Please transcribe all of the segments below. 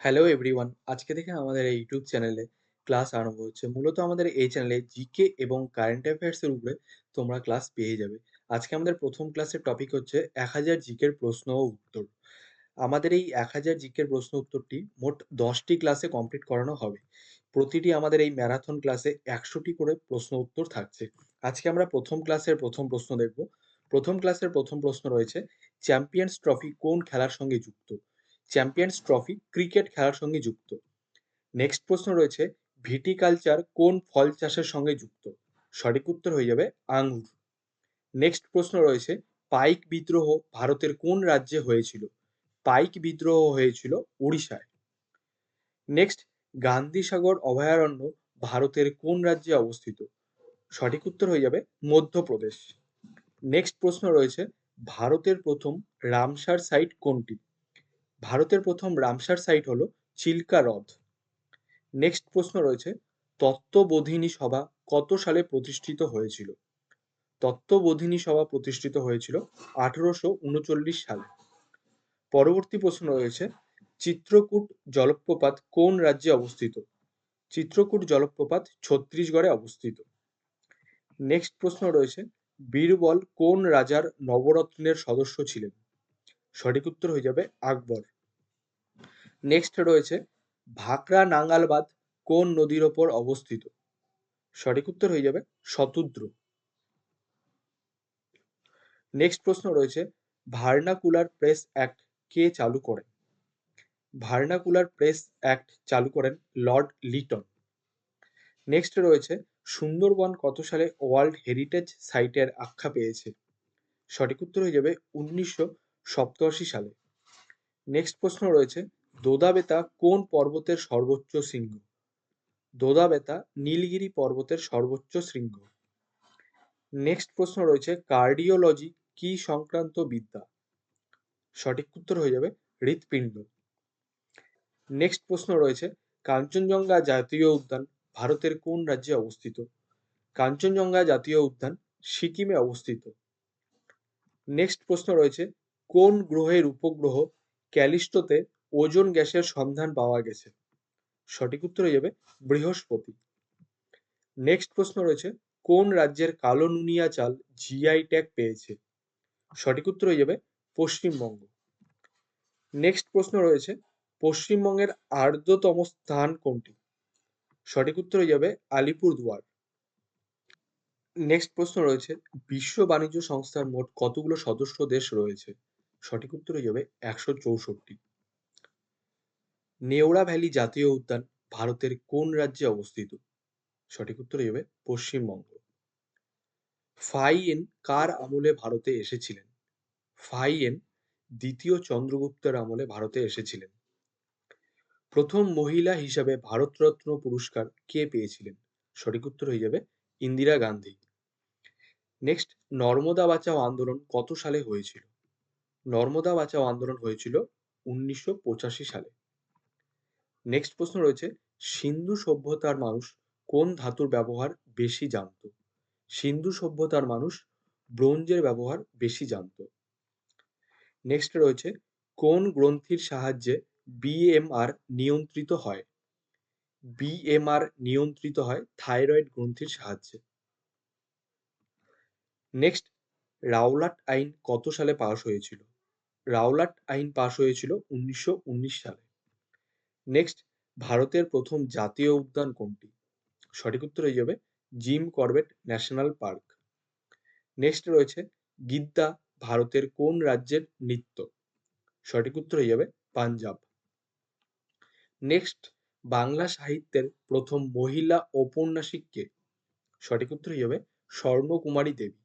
Hello everyone আজকে থেকে আমাদের এই ইউটিউব চ্যানেলে ক্লাস আরম্ভ হচ্ছে। মূলত আমাদের এই চ্যানেলে জিকে এবং কারেন্ট অ্যাফেয়ার্সের উপরে তোমরা ক্লাস পেয়ে যাবে। আজকে আমাদের প্রথম ক্লাসের টপিক হচ্ছে এক হাজার জিকের প্রশ্ন ও উত্তর। আমাদের এই এক হাজার জিকের প্রশ্ন উত্তরটি মোট দশটি ক্লাসে কমপ্লিট করানো হবে। প্রতিটি আমাদের এই ম্যারাথন ক্লাসে একশোটি করে প্রশ্ন উত্তর থাকছে। আজকে আমরা প্রথম ক্লাসের প্রথম প্রশ্ন দেখব। প্রথম ক্লাসের প্রথম প্রশ্ন রয়েছে চ্যাম্পিয়ন্স ট্রফি কোন খেলার সঙ্গে যুক্ত? চ্যাম্পিয়ন্স ট্রফি ক্রিকেট খেলার সঙ্গে যুক্ত। নেক্সট প্রশ্ন রয়েছে, ভিটিকালচার কোন ফল চাষের সঙ্গে যুক্ত? সঠিক উত্তর হয়ে যাবে আঙ্গুর। নেক্সট প্রশ্ন রয়েছে, পাইক বিদ্রোহ ভারতের কোন রাজ্যে হয়েছিল? পাইক বিদ্রোহ হয়েছিল উড়িষ্যায় নেক্সট, গান্ধীসাগর অভয়ারণ্য ভারতের কোন রাজ্যে অবস্থিত? সঠিক উত্তর হয়ে যাবে মধ্যপ্রদেশ। নেক্সট প্রশ্ন রয়েছে, ভারতের প্রথম রামসার সাইট কোনটি? ভারতের প্রথম রামসার সাইট হলো চিল্কা হ্রদ। নেক্সট প্রশ্ন রয়েছে, তত্ত্ববোধিনী সভা কত সালে প্রতিষ্ঠিত হয়েছিল? তত্ত্ববোধিনী সভা প্রতিষ্ঠিত হয়েছিল আঠারোশো উনচল্লিশ সালে। পরবর্তী প্রশ্ন রয়েছে, চিত্রকূট জলপ্রপাত কোন রাজ্যে অবস্থিত? চিত্রকূট জলপ্রপাত ছত্তিশগড়ে অবস্থিত। নেক্সট প্রশ্ন রয়েছে, বীরবল কোন রাজার নবরত্নের সদস্য ছিলেন? সঠিক উত্তর হয়ে যাবে আকবর। নেক্সট রয়েছে, ভাকরা নাঙ্গালবাদ কোন নদীর ওপর অবস্থিত? সঠিক উত্তর হয়ে যাবে শতুদ্র। নেক্সট প্রশ্ন রয়েছে, ভার্নাকুলার প্রেস অ্যাক্ট কে চালু করেন ভার্নাকুলার প্রেস অ্যাক্ট চালু করেন লর্ড লিটন। নেক্সট রয়েছে, সুন্দরবন কত সালে ওয়ার্ল্ড হেরিটেজ সাইটের আখ্যা পেয়েছে? সঠিক উত্তর হয়ে যাবে উনিশশো সপ্তআশি সালে। নেক্সট প্রশ্ন রয়েছে, দোদাবেতা কোন পর্বতের সর্বোচ্চ শৃঙ্গ? দোদাবেতা নীলগিরি পর্বতের সর্বোচ্চ শৃঙ্গ। নেক্সট প্রশ্ন রয়েছে, কার্ডিওলজি কি সংক্রান্ত বিদ্যা? সঠিক উত্তর হয়ে যাবে, হৃৎপিণ্ড। নেক্সট প্রশ্ন রয়েছে, কাঞ্চনজঙ্ঘা জাতীয় উদ্যান ভারতের কোন রাজ্যে অবস্থিত? কাঞ্চনজঙ্ঘা জাতীয় উদ্যান সিকিমে অবস্থিত। নেক্সট প্রশ্ন রয়েছে কোন গ্রহের উপগ্রহ ক্যালিস্টোতে ওজোন গ্যাসের সন্ধান পাওয়া গেছে? সঠিক উত্তর হয়ে যাবে বৃহস্পতি। নেক্সট প্রশ্ন রয়েছে, কোন রাজ্যের কালো নুনিয়া চাল জিআই ট্যাগ পেয়েছে? সঠিক উত্তর হয়ে যাবে পশ্চিমবঙ্গ। নেক্সট প্রশ্ন রয়েছে, পশ্চিমবঙ্গের আর্দ্রতম স্থান কোনটি? সঠিক উত্তর হয়ে যাবে আলিপুরদুয়ার। নেক্সট প্রশ্ন রয়েছে, বিশ্ব বাণিজ্য সংস্থার মোট কতগুলো সদস্য দেশ রয়েছে? সঠিক উত্তর হয়ে যাবে একশো চৌষট্টি। নেওড়া ভ্যালি জাতীয় উদ্যান ভারতের কোন রাজ্যে অবস্থিত? সঠিক উত্তর হয়ে যাবে পশ্চিমবঙ্গ। ফাইয়েন কার আমলে ভারতে এসেছিলেন? ফাইয়েন দ্বিতীয় চন্দ্রগুপ্তের আমলে ভারতে এসেছিলেন। প্রথম মহিলা হিসাবে ভারতরত্ন পুরস্কার কে পেয়েছিলেন? সঠিক উত্তর হয়ে যাবে ইন্দিরা গান্ধী। নেক্সট, নর্মদা বাঁচাও আন্দোলন কত সালে হয়েছিল? নর্মদা বাঁচাও আন্দোলন হয়েছিল উনিশশো পঁচাশি সালে। নেক্সট প্রশ্ন রয়েছে, সিন্ধু সভ্যতার মানুষ কোন ধাতুর ব্যবহার বেশি জানত? সিন্ধু সভ্যতার মানুষ ব্রোঞ্জের ব্যবহার বেশি জানত। নেক্সট রয়েছে, কোন গ্রন্থির সাহায্যে বিএমআর নিয়ন্ত্রিত হয়? বিএমআর নিয়ন্ত্রিত হয় থাইরয়েড গ্রন্থির সাহায্যে। নেক্সট রাওলাট আইন কত সালে পাশ হয়েছিল? রাওলাট আইন পাশ হয়েছিল উনিশশো উনিশ সালে। নেক্সট ভারতের প্রথম জাতীয় উদ্যান কোনটি? সঠিক উত্তর হয়ে যাবে Jim Corbett national park. Next রয়েছে গিদ্দা, ভারতের কোন রাজ্যের নৃত্য? সঠিক উত্তর হয়ে যাবে পাঞ্জাব। নেক্সট বাংলা সাহিত্যের প্রথম মহিলা ঔপন্যাসিক কে? সঠিক উত্তর হয়ে যাবে স্বর্ণকুমারী দেবী।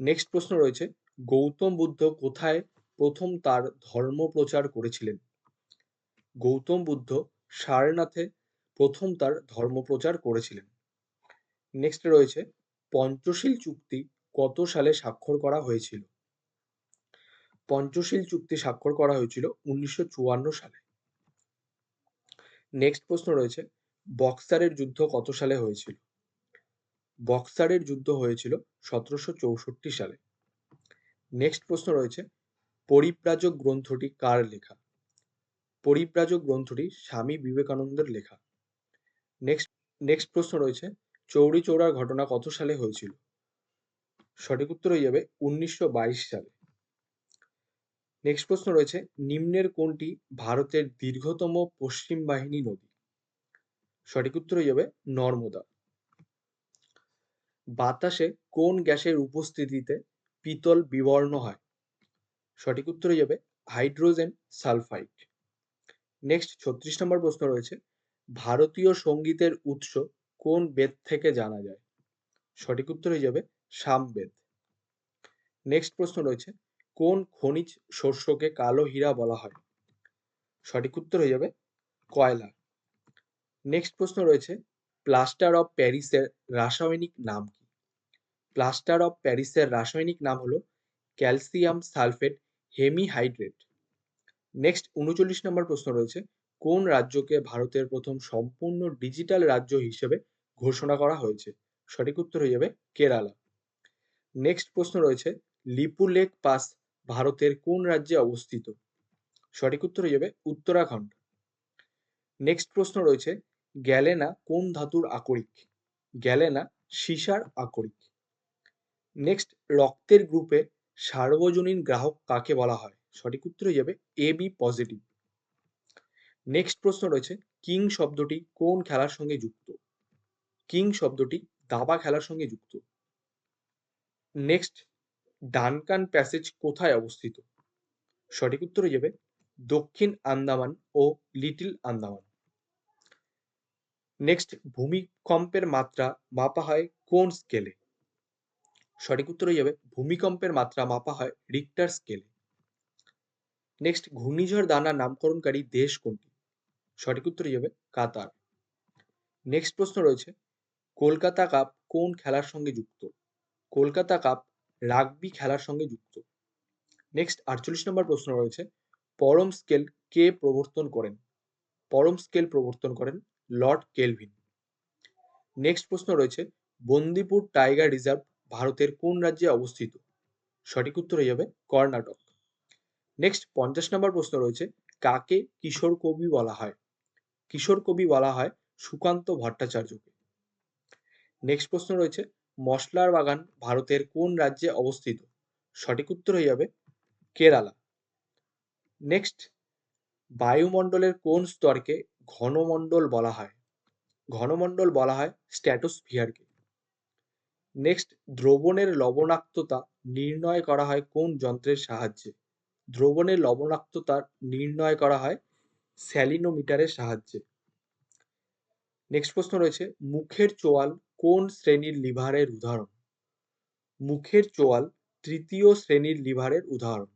নেক্সট প্রশ্ন রয়েছে, গৌতম বুদ্ধ কোথায় প্রথম তার ধর্ম প্রচার করেছিলেন। গৌতম বুদ্ধ সারনাথে প্রথম তার ধর্ম প্রচার করেছিলেন। নেক্সট রয়েছে, পঞ্চশীল চুক্তি কত সালে স্বাক্ষর করা হয়েছিল? পঞ্চশীল চুক্তি স্বাক্ষর করা হয়েছিল উনিশশো চুয়ান্ন সালে। নেক্সট প্রশ্ন রয়েছে, বক্সারের যুদ্ধ কত সালে হয়েছিল? বক্সারের যুদ্ধ হয়েছিল সতেরোশো চৌষট্টি সালে। নেক্সট প্রশ্ন রয়েছে পরিব্রাজক গ্রন্থটি কার লেখা? পরিব্রাজক গ্রন্থটি স্বামী বিবেকানন্দের লেখা। নেক্সট নেক্সট প্রশ্ন রয়েছে, চৌরি চৌরার ঘটনা কত সালে হয়েছিল? সঠিক উত্তর হয়ে যাবে উনিশশো বাইশ সালে। নেক্সট প্রশ্ন রয়েছে, নিম্নের কোনটি ভারতের দীর্ঘতম পশ্চিম বাহিনী নদী? সঠিক উত্তর হয়ে যাবে নর্মদা। বাতাসে কোন গ্যাসের উপস্থিতিতে পিতল বিবর্ণ হয়? সঠিক উত্তর হয়ে যাবে হাইড্রোজেন সালফাইড। নেক্সট ছত্রিশ নম্বর প্রশ্ন রয়েছে, ভারতীয় সঙ্গীতের উৎস কোন বেদ থেকে জানা যায়? সঠিক উত্তর হয়ে যাবে সামবেদ নেক্সট প্রশ্ন রয়েছে, কোন খনিজ শস্যকে কালো হীরা বলা হয়? সঠিক উত্তর হয়ে যাবে কয়লা। নেক্সট প্রশ্ন রয়েছে, প্লাস্টার অফ প্যারিসের রাসায়নিক নাম কি? প্লাস্টার অফ প্যারিসের রাসায়নিক নাম হলো ক্যালসিয়াম সালফেট হেমিহাইড্রেট নেক্সট উনচল্লিশ নম্বর প্রশ্ন রয়েছে, কোন রাজ্যকে ভারতের প্রথম সম্পূর্ণ ডিজিটাল রাজ্য হিসেবে ঘোষণা করা হয়েছে? সঠিক উত্তর হয়ে যাবে কেরালা। নেক্সট প্রশ্ন রয়েছে, লিপু লেক পাস ভারতের কোন রাজ্যে অবস্থিত? সঠিক উত্তর হয়ে যাবে উত্তরাখণ্ড। নেক্সট প্রশ্ন রয়েছে, গ্যালেনা কোন ধাতুর আকরিক? গ্যালেনা, সীসার আকরিক। নেক্সট রক্তের গ্রুপে সার্বজনীন গ্রাহক কাকে বলা হয়? সঠিক উত্তর হয়ে যাবে এ বি পজিটিভ নেক্সট প্রশ্ন রয়েছে, কিং শব্দটি কোন খেলার সঙ্গে যুক্ত? কিং শব্দটি দাবা খেলার সঙ্গে যুক্ত। নেক্সট ডানকান প্যাসেজ কোথায় অবস্থিত? সঠিক উত্তর হয়ে যাবে, দক্ষিণ আন্দামান ও লিটিল আন্দামান। নেক্সট ভূমিকম্পের মাত্রা মাপা হয় কোন স্কেলে সঠিক উত্তর হয়ে যাবে। ভূমিকম্পের মাত্রা মাপা হয় রিক্টার স্কেলে নেক্সট ঘূর্ণিঝড় দানা নামকরণকারী দেশ কোনটি? সঠিক উত্তর হয়ে যাবে কাতার। নেক্সট প্রশ্ন রয়েছে, কলকাতা কাপ কোন খেলার সঙ্গে যুক্ত? কলকাতা কাপ রাগবি খেলার সঙ্গে যুক্ত। নেক্সট আটচল্লিশ নম্বর প্রশ্ন রয়েছে, পরম স্কেল কে প্রবর্তন করেন? পরম স্কেল প্রবর্তন করেন লর্ড কেলভিন নেক্সট প্রশ্ন রয়েছে, বন্দিপুর টাইগার রিজার্ভ ভারতের কোন রাজ্যে অবস্থিত? সঠিক উত্তর হয়ে যাবে কর্ণাটক। নেক্সট পঞ্চাশ নম্বর প্রশ্ন রয়েছে, কাকে কিশোর কবি বলা হয়? কিশোর কবি বলা হয় সুকান্ত ভট্টাচার্যকে। নেক্সট প্রশ্ন রয়েছে, মশলার বাগান ভারতের কোন রাজ্যে অবস্থিত? সঠিক উত্তর হয়ে যাবে কেরালা। নেক্সট বায়ুমণ্ডলের কোন স্তরকে ঘনমণ্ডল বলা হয়? ঘনমণ্ডল বলা হয় স্ট্যাটোস্ফিয়ারকে। নেক্সট দ্রবণের লবণাক্ততা নির্ণয় করা হয় কোন যন্ত্রের সাহায্যে? দ্রবণের লবণাক্ততা নির্ণয় করা হয় স্যালিনোমিটারের সাহায্যে। নেক্সট প্রশ্ন রয়েছে, মুখের চোয়াল কোন শ্রেণির লিভারের উদাহরণ? মুখের চোয়াল তৃতীয় শ্রেণির লিভারের উদাহরণ।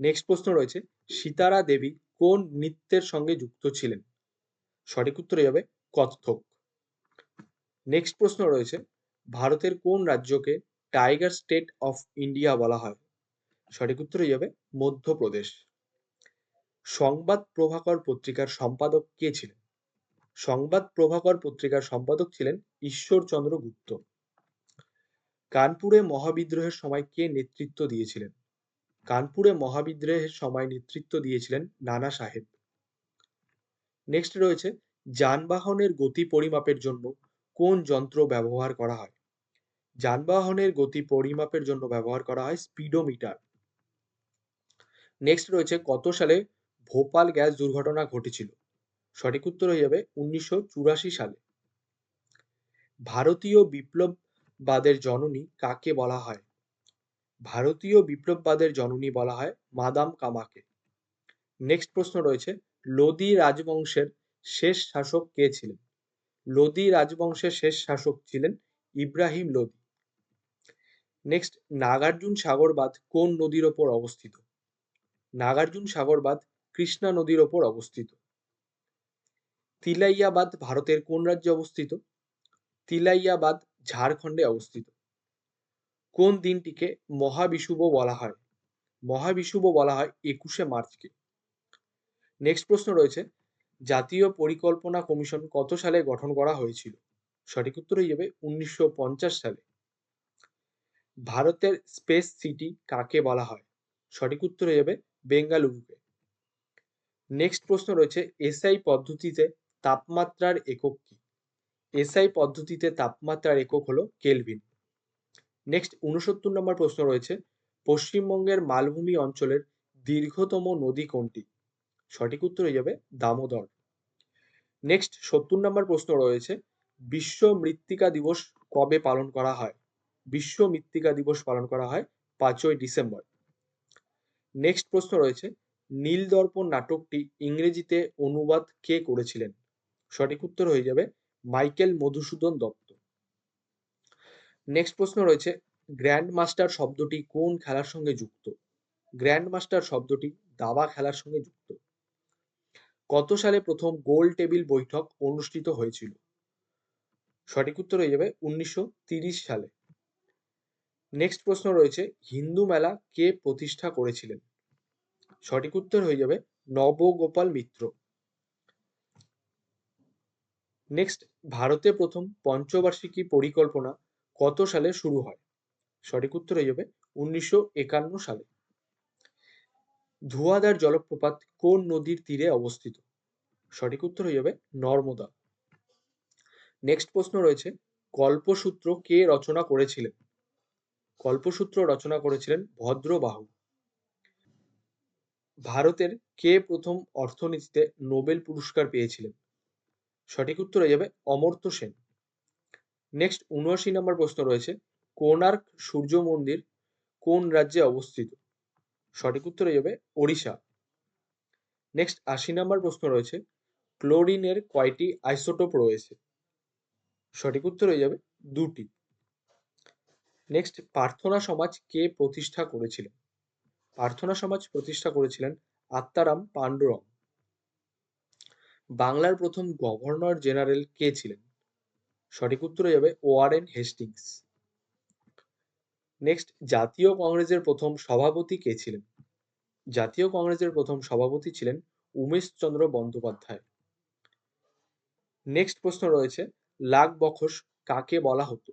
নেক্সট প্রশ্ন রয়েছে, সীতারা দেবী কোন নৃত্যের সঙ্গে যুক্ত ছিলেন? সঠিক উত্তর যাবে কত্থক। নেক্সট প্রশ্ন রয়েছে ভারতের কোন রাজ্যকে টাইগার স্টেট অফ ইন্ডিয়া বলা হয়? সঠিক উত্তর হয়ে যাবে মধ্যপ্রদেশ। সংবাদ প্রভাকর পত্রিকার সম্পাদক কে ছিলেন? সংবাদ প্রভাকর পত্রিকার সম্পাদক ছিলেন ঈশ্বরচন্দ্র গুপ্ত। কানপুরে মহাবিদ্রোহের সময় কে নেতৃত্ব দিয়েছিলেন? কানপুরে মহাবিদ্রোহের সময় নেতৃত্ব দিয়েছিলেন নানা সাহেব। নেক্সট রয়েছে যানবাহনের গতি পরিমাপের জন্য কোন যন্ত্র ব্যবহার করা হয়? যানবাহনের গতি পরিমাপের জন্য ব্যবহার করা হয় স্পিডোমিটার। নেক্সট রয়েছে, কত সালে ভোপাল গ্যাস দুর্ঘটনা ঘটেছিল? সঠিক উত্তর হয়ে যাবে উনিশশো চুরাশি সালে। ভারতীয় বিপ্লববাদের জননী কাকে বলা হয়? ভারতীয় বিপ্লববাদের জননী বলা হয় মাদাম কামাকে। নেক্সট প্রশ্ন রয়েছে, লোদি রাজবংশের শেষ শাসক কে ছিলেন? লোদি রাজবংশের শেষ শাসক ছিলেন ইব্রাহিম লোদি। নেক্সট নাগার্জুন সাগর বাঁধ কোন নদীর ওপর অবস্থিত? নাগার্জুন সাগর বাঁধ কৃষ্ণা নদীর ওপর অবস্থিত। তিলাইয়াবাদ ভারতের কোন রাজ্যে অবস্থিত? তিলাইয়াবাদ ঝাড়খণ্ডে অবস্থিত। কোন দিনটিকে মহাবিষুব বলা হয়? মহাবিষুব বলা হয় একুশে মার্চকে। নেক্সট প্রশ্ন রয়েছে জাতীয় পরিকল্পনা কমিশন কত সালে গঠন করা হয়েছিল? সঠিক উত্তর হয়ে যাবে উনিশশো পঞ্চাশ সালে। ভারতের স্পেস সিটি কাকে বলা হয়? সঠিক উত্তর হয়ে যাবে বেঙ্গালুরুকে। নেক্সট প্রশ্ন রয়েছে, এসআই পদ্ধতিতে তাপমাত্রার একক কি? এসআই পদ্ধতিতে তাপমাত্রার একক হলো কেলভিন। নেক্সট উনসত্তর নম্বর প্রশ্ন রয়েছে, পশ্চিমবঙ্গের মালভূমি অঞ্চলের দীর্ঘতম নদী কোনটি? সঠিক উত্তর হয়ে যাবে দামোদর। নেক্সট সত্তর নম্বর প্রশ্ন রয়েছে, বিশ্ব মৃত্তিকা দিবস কবে পালন করা হয়? বিশ্ব মৃত্তিকা দিবস পালন করা হয় পাঁচই ডিসেম্বর। নেক্সট প্রশ্ন রয়েছে নীলদর্পণ নাটকটি ইংরেজিতে অনুবাদ কে করেছিলেন? সঠিক উত্তর হয়ে যাবে মাইকেল মধুসূদন দত্ত। নেক্সট প্রশ্ন রয়েছে গ্র্যান্ড মাস্টার শব্দটি কোন খেলার সঙ্গে যুক্ত? গ্র্যান্ড মাস্টার শব্দটি দাবা খেলার সঙ্গে যুক্ত। কত সালে প্রথম গোল টেবিল বৈঠক অনুষ্ঠিত হয়েছিল? সঠিক উত্তর হয়ে যাবে উনিশশো সালে। নেক্সট প্রশ্ন রয়েছে, হিন্দু মেলা কে প্রতিষ্ঠা করেছিলেন? সঠিক উত্তর হয়ে যাবে নবগোপাল মিত্র। নেক্সট ভারতে প্রথম পঞ্চবার্ষিকী পরিকল্পনা কত সালে শুরু হয়? সঠিক উত্তর হয়ে যাবে উনিশশো একান্ন সালে। ধুয়াধার জলপ্রপাত কোন নদীর তীরে অবস্থিত? সঠিক উত্তর হয়ে যাবে নর্মদা। নেক্সট প্রশ্ন রয়েছে, কল্পসূত্র কে রচনা করেছিলেন? কল্পসূত্র রচনা করেছিলেন ভদ্রবাহু। ভারতের কে প্রথম অর্থনীতিতে নোবেল পুরস্কার পেয়েছিলেন? সঠিক উত্তর হয়ে যাবে অমর্ত্য সেন। নেক্সট উনআশি নম্বর প্রশ্ন রয়েছে, কোণার্ক সূর্য মন্দির কোন রাজ্যে অবস্থিত? সঠিক উত্তর হয়ে যাবে ওড়িশা। নেক্সট আশি নাম্বার প্রশ্ন রয়েছে, ক্লোরিনের কয়টি আইসোটোপ রয়েছে? সঠিক উত্তর হয়ে যাবে দুটি। নেক্সট প্রার্থনা সমাজ কে প্রতিষ্ঠা করেছিলেন? প্রার্থনা সমাজ প্রতিষ্ঠা করেছিলেন আত্মারাম পাণ্ডুরং। বাংলার প্রথম গভর্নর জেনারেল কে ছিলেন? সঠিক উত্তর হয়ে যাবে ওয়ারেন হেস্টিংস। নেক্সট জাতীয় কংগ্রেসের প্রথম সভাপতি কে ছিলেন? জাতীয় কংগ্রেসের প্রথম সভাপতি ছিলেন উমেশ চন্দ্র বন্দ্যোপাধ্যায়। নেক্সট প্রশ্ন রয়েছে, লাখ বখশ কাকে বলা হতো?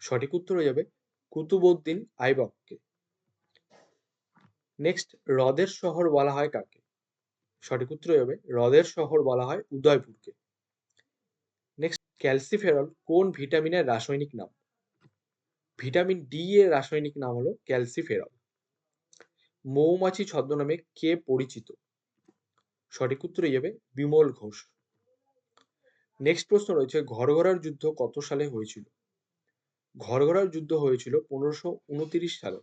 সঠিক উত্তর হয়ে যাবে, কুতুবউদ্দিন আইবককে। নেক্সট হ্রদের শহর বলা হয় কাকে? সঠিক উত্তর হয়ে যাবে, হ্রদের শহর বলা হয় উদয়পুরকে। নেক্সট ক্যালসিফেরল কোন ভিটামিনের রাসায়নিক নাম? ভিটামিন ডি এর রাসায়নিক নাম হলো ক্যালসিফেরল। মৌমাছি ছদ্মনামে কে পরিচিত? সঠিক উত্তর হয়ে যাবে বিমল ঘোষ। নেক্সট প্রশ্ন রয়েছে, ঘরঘরার যুদ্ধ কত সালে হয়েছিল? ঘরঘরার যুদ্ধ হয়েছিল পনেরোশো উনতিরিশ সালে।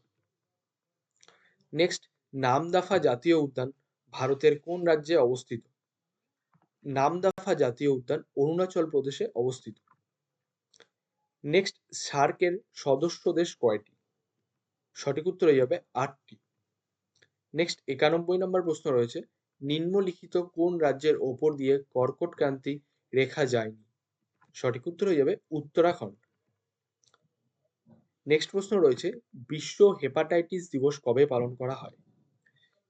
নেক্সট নামদাফা জাতীয় উদ্যান ভারতের কোন রাজ্যে অবস্থিত? নামদাফা জাতীয় উদ্যান অরুণাচল প্রদেশে অবস্থিত। নেক্সট সার্কের সদস্য দেশ কয়টি? সঠিক উত্তর হয়ে যাবে আটটি। নেক্সট একানব্বই নম্বর প্রশ্ন রয়েছে, নিম্নলিখিত কোন রাজ্যের ওপর দিয়ে কর্কট ক্রান্তি রেখা যায়নি? সঠিক উত্তর হয়ে যাবে উত্তরাখণ্ড। নেক্সট প্রশ্ন রয়েছে, বিশ্ব হেপাটাইটিস দিবস কবে পালন করা হয়?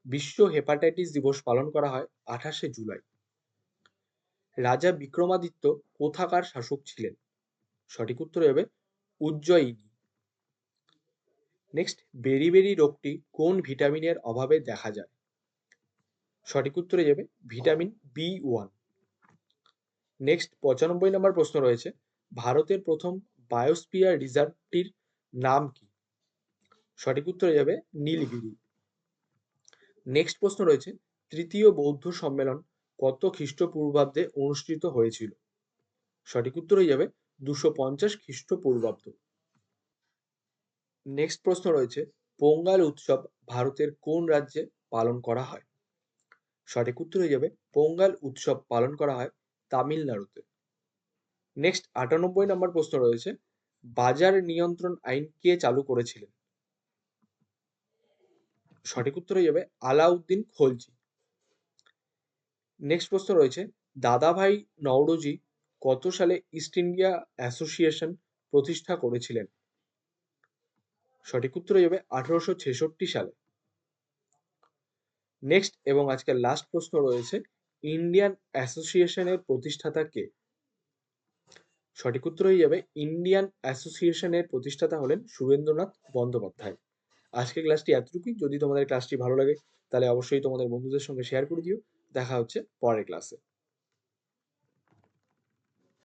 বিশ্ব হেপাটাইটিস দিবস পালন করা হয় আঠাশে জুলাই। রাজা বিক্রমাদিত্য কোথাকার শাসক ছিলেন? সঠিক উত্তর হবে উজ্জয়িনী। নেক্সট বেরিবেরি রোগটি কোন ভিটামিনের অভাবে দেখা যায়? সঠিক উত্তরে যাবে ভিটামিন বি ওয়ান। নেক্সট পঁচানব্বই নম্বর প্রশ্ন রয়েছে, ভারতের প্রথম বায়োস্পিয়ার রিজার্ভটির নাম কি? সঠিক উত্তরে যাবে নীলগিরি। নেক্সট প্রশ্ন রয়েছে, তৃতীয় বৌদ্ধ সম্মেলন কত খ্রিস্টপূর্বাব্দে অনুষ্ঠিত হয়েছিল? সঠিক উত্তর হয়ে যাবে দুশো পঞ্চাশ খ্রিস্টপূর্বাব্দ। নেক্সট প্রশ্ন রয়েছে, পোঙ্গাল উৎসব ভারতের কোন রাজ্যে পালন করা হয়? সঠিক উত্তর হয়ে যাবে, পোঙ্গাল উৎসব পালন করা হয় তামিলনাড়ুতে। নেক্সট আটানব্বই নম্বর প্রশ্ন রয়েছে, বাজার নিয়ন্ত্রণ আইন কে চালু করেছিলেন? সঠিক উত্তর হয়ে যাবে, আলাউদ্দিন খলজি। নেক্সট প্রশ্ন রয়েছে, দাদাভাই নওরোজি কত সালে ইস্ট ইন্ডিয়া অ্যাসোসিয়েশন প্রতিষ্ঠা করেছিলেন? সঠিক উত্তর হয়ে যাবে আঠারোশো ছেষট্টি সালে। নেক্সট এবং আজকের লাস্ট প্রশ্ন রয়েছে, ইন্ডিয়ান অ্যাসোসিয়েশনের প্রতিষ্ঠাতা কে? সঠিক উত্তর হয়ে যাবে ইন্ডিয়ান অ্যাসোসিয়েশনের প্রতিষ্ঠাতা হলেন সুরেন্দ্রনাথ বন্দ্যোপাধ্যায়। আজকের ক্লাসটি এতটুকুই। যদি তোমাদের ক্লাসটি ভালো লাগে, তাহলে অবশ্যই তোমাদের বন্ধুদের সঙ্গে শেয়ার করে দিও। দেখা হচ্ছে পরের ক্লাসে।